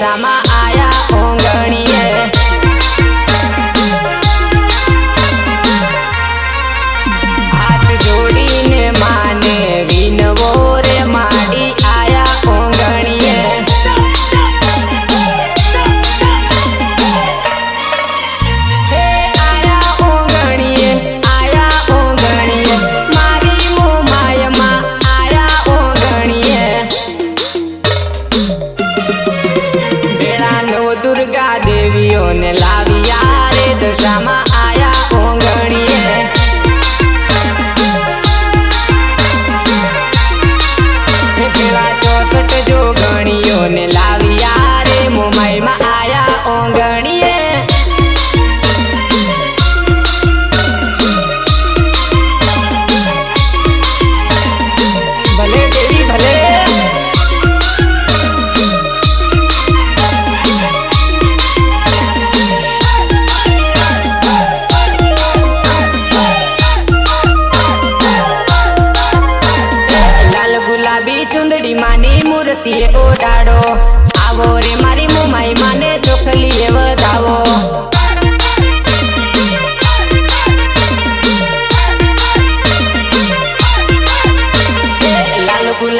Sama la via de tu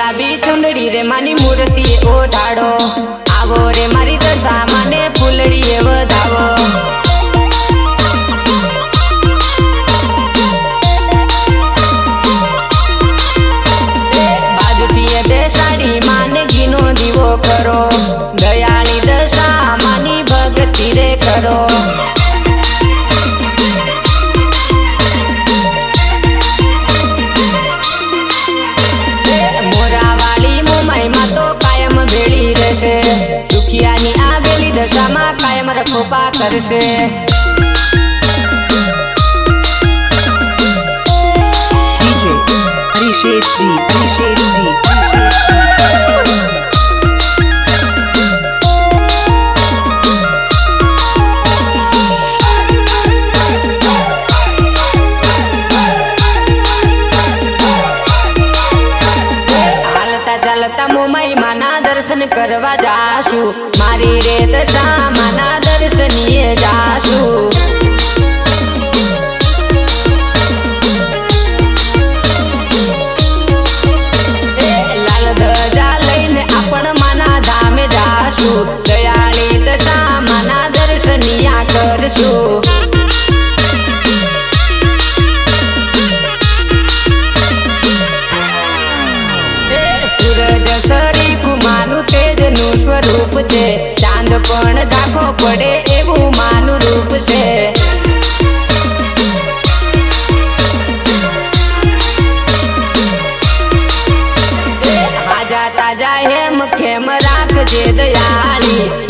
ગુલાબી ચુંદડી રે મારી મૂર્તિ ઓઢાડો. આવો રે મારી દશા, માને ફૂલડી વધાવો. બાજુથી માને ઘીનો દીવો કરો. દયાળી દશા, માની ભક્તિ રે કરો. કાયમ કરશે. ચાલતા મોમાઈ માના દર્શન કરવા જાશું. મારી રે શા માના જાશું. દયાળી દશા માના દર્શનિયા કરશું. સ્વરૂપ છે. ચાંદ પણ ઝાંખો પડે હાજા તાજા હેમ ખેમ રાખજે દયાળી.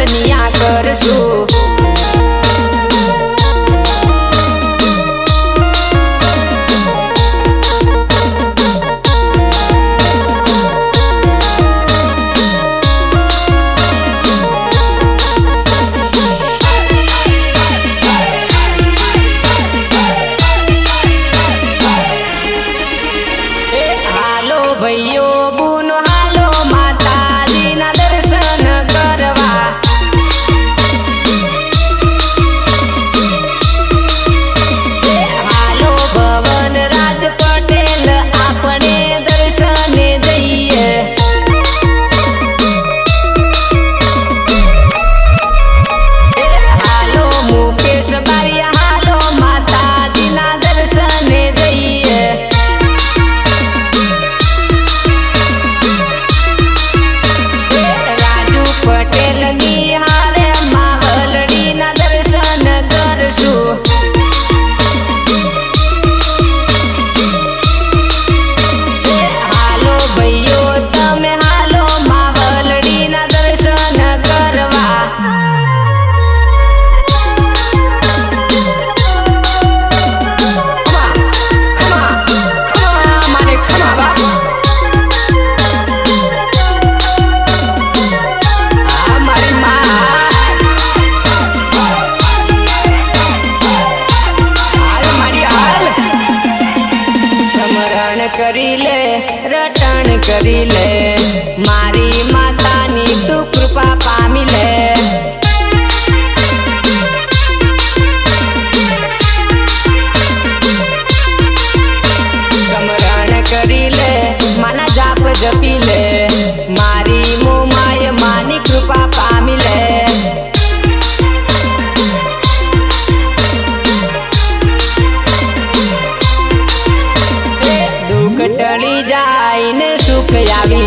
દર્શનિયા કરશું હાલો decirle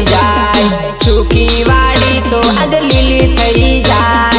જાય. સુખી વાડી તો આજ લીલી થઈ જાય.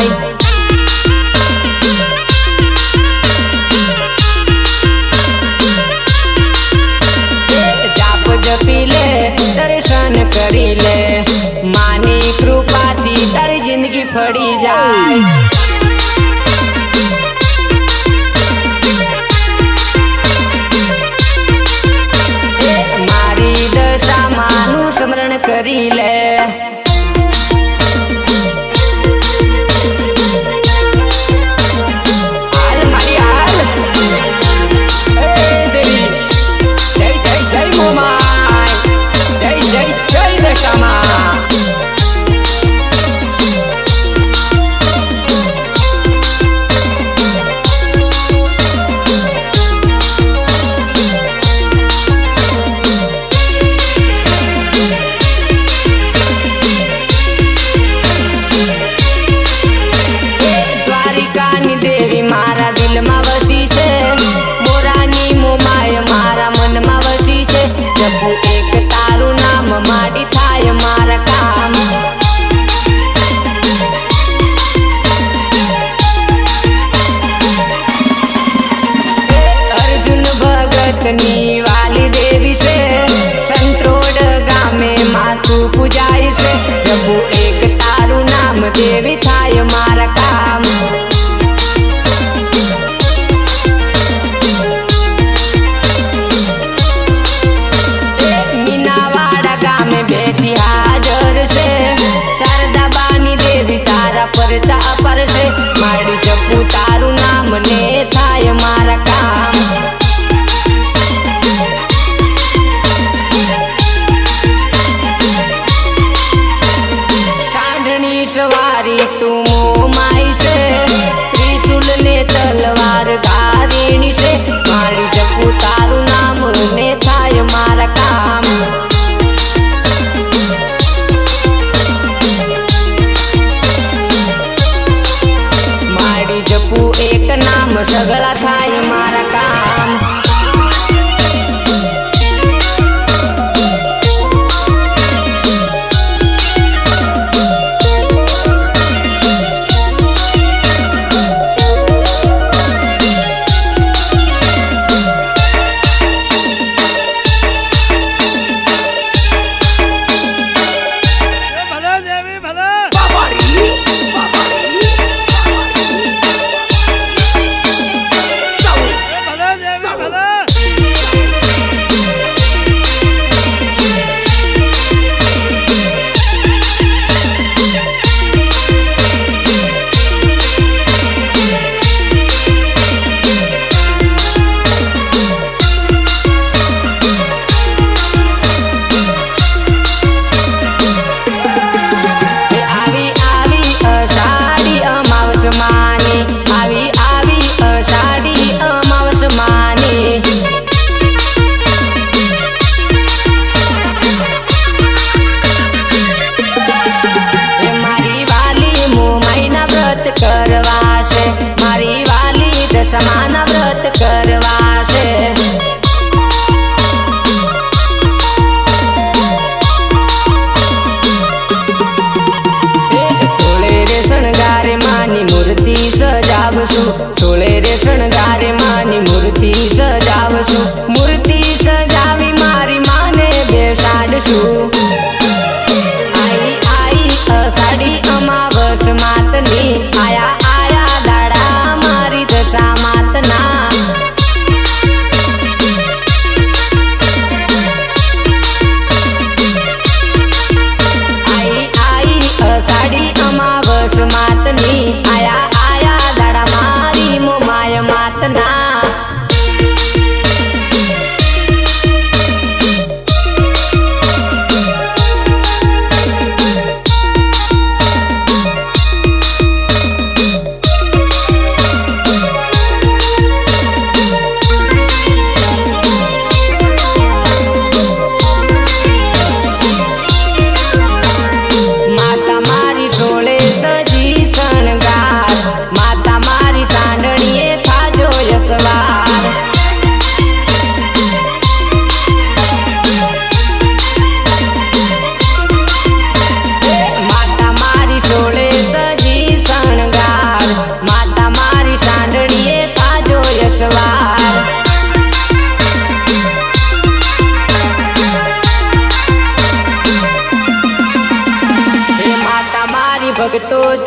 fait à apparaître समाना व्रत कर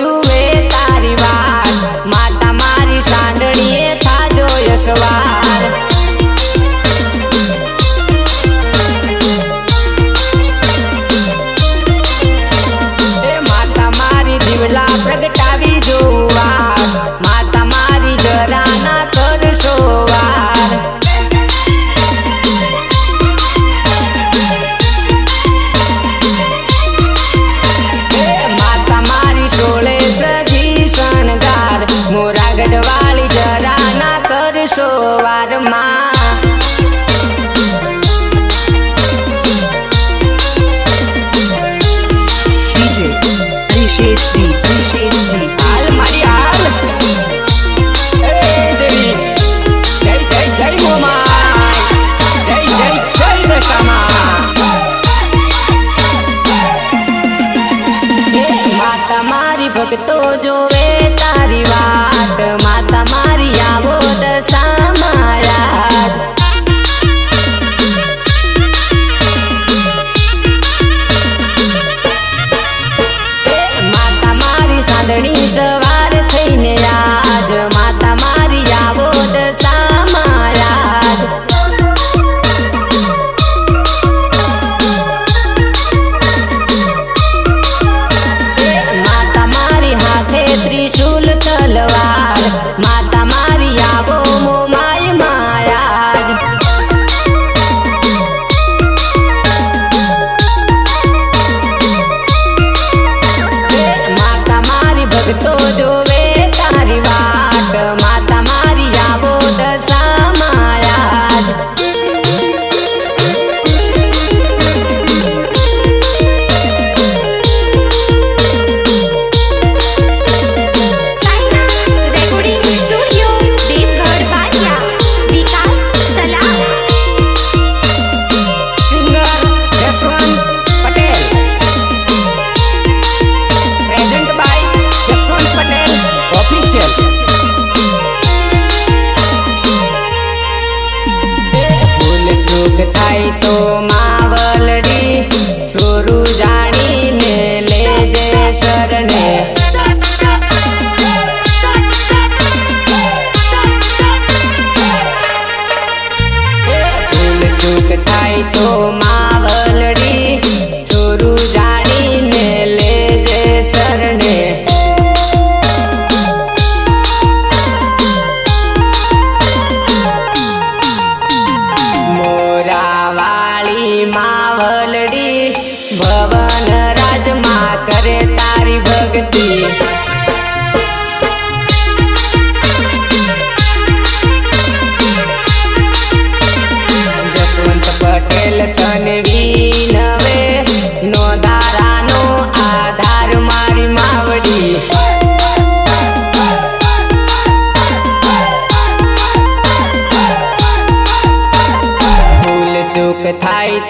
જુએ તારી વાત. માતા મારી સાંડળીએ થાજો યશવાર Que todo yo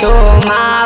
তোমার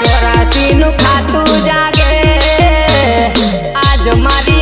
ચોરાસી નું ખાતું જાગે. આજ મારી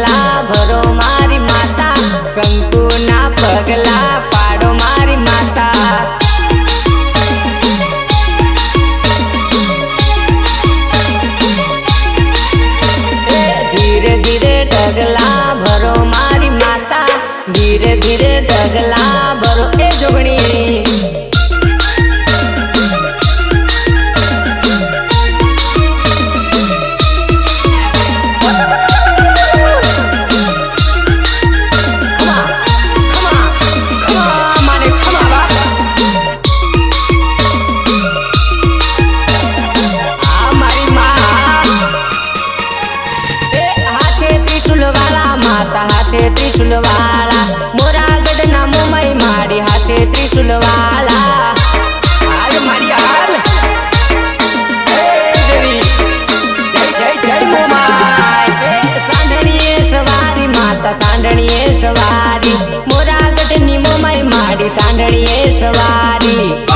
પગલા ભરો મારી માતા કંકુના પગલા ત્રિશુલ વાળા મોરા ગઢ ના મુંબઈ મારી હાથે ત્રિશુલ વાળા હાલ મારી હાલ. માતા સાંડણીએ સવારી. મોરા ની મુંબઈ માડી સાંડણીએ સવારી.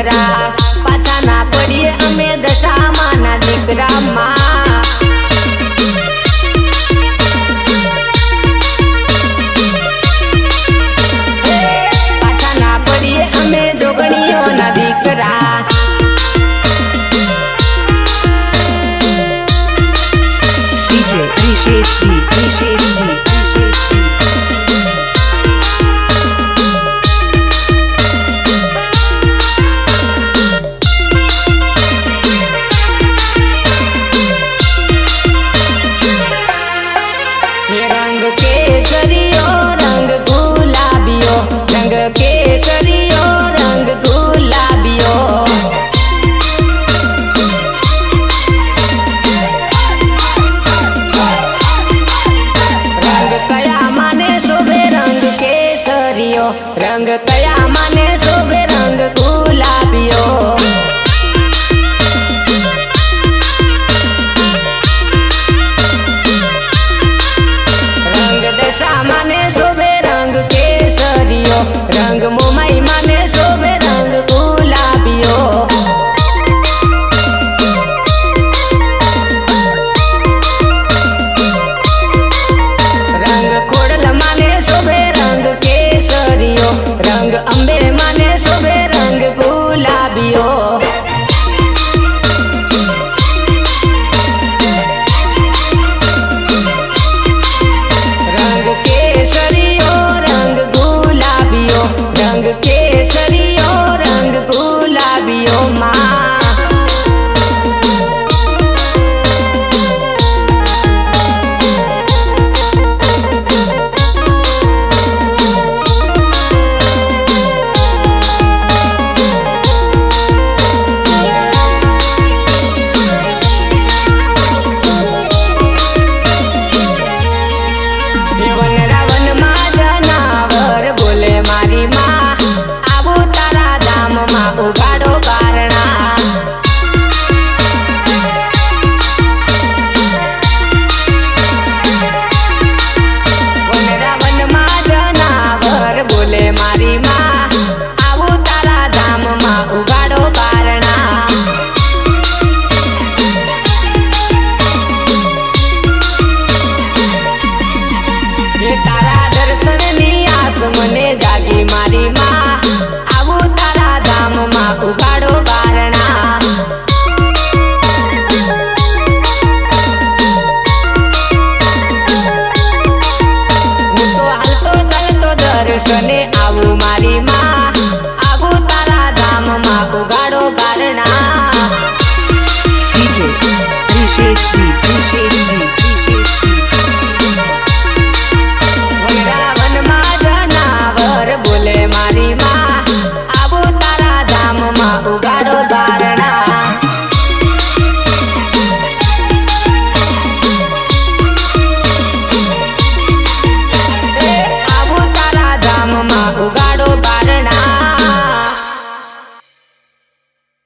છોકરા તારા દર્શનની આસ મને